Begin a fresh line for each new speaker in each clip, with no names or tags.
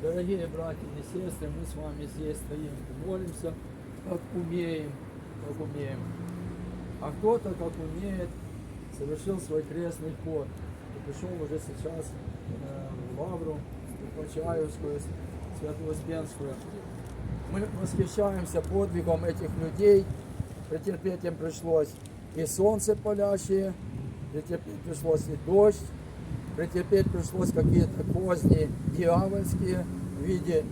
Дорогие братья и сестры, мы с вами здесь стоим молимся, как умеем, как умеем. А кто-то, как умеет, совершил свой крестный ход и пришел уже сейчас э, в Лавру, в Почаевскую, Свято-Успенскую. Мы восхищаемся подвигом этих людей, претерпеть им пришлось и солнце палящее, претерпеть пришлось и дождь, претерпеть пришлось какие-то козни дьявольские в виде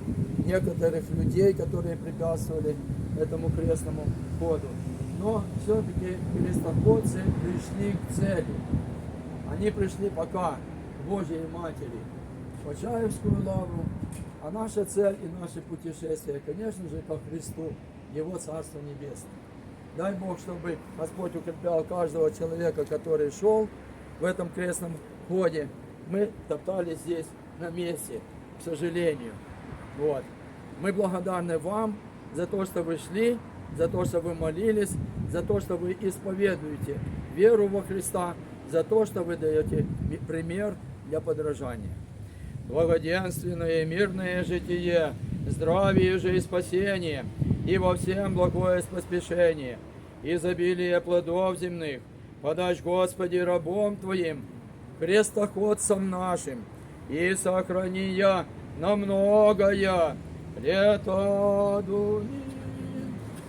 некоторых людей, которые препятствовали этому крестному ходу. Но все-таки крестоходцы пришли к цели. Они пришли пока к Божьей Матери, Почаевскую лавру, а наша цель и наше путешествие, конечно же, ко Христу, Его Царство Небесное. Дай Бог, чтобы Господь укреплял каждого человека, который шел в этом крестном ходе. Мы топтались здесь на месте, к сожалению. Вот. Мы благодарны вам за то, что вы шли, за то, что вы молились, за то, что вы исповедуете веру во Христа, за то, что вы даете пример для подражания. Благоденственное и мирное житие, здравие же и спасение, и во всем благое поспешение, изобилие плодов земных, подач Господи рабом Твоим, крестоходцам нашим, и сохрани я на многое лето дуни.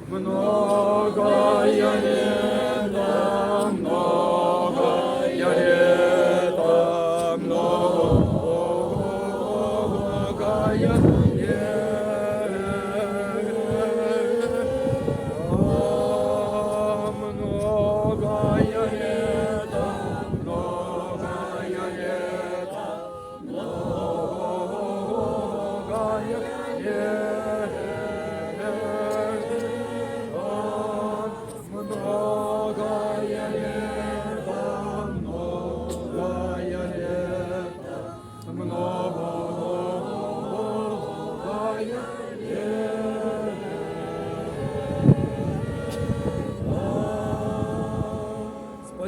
Многое лето, многое лето, многое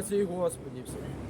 Слава Господи, все.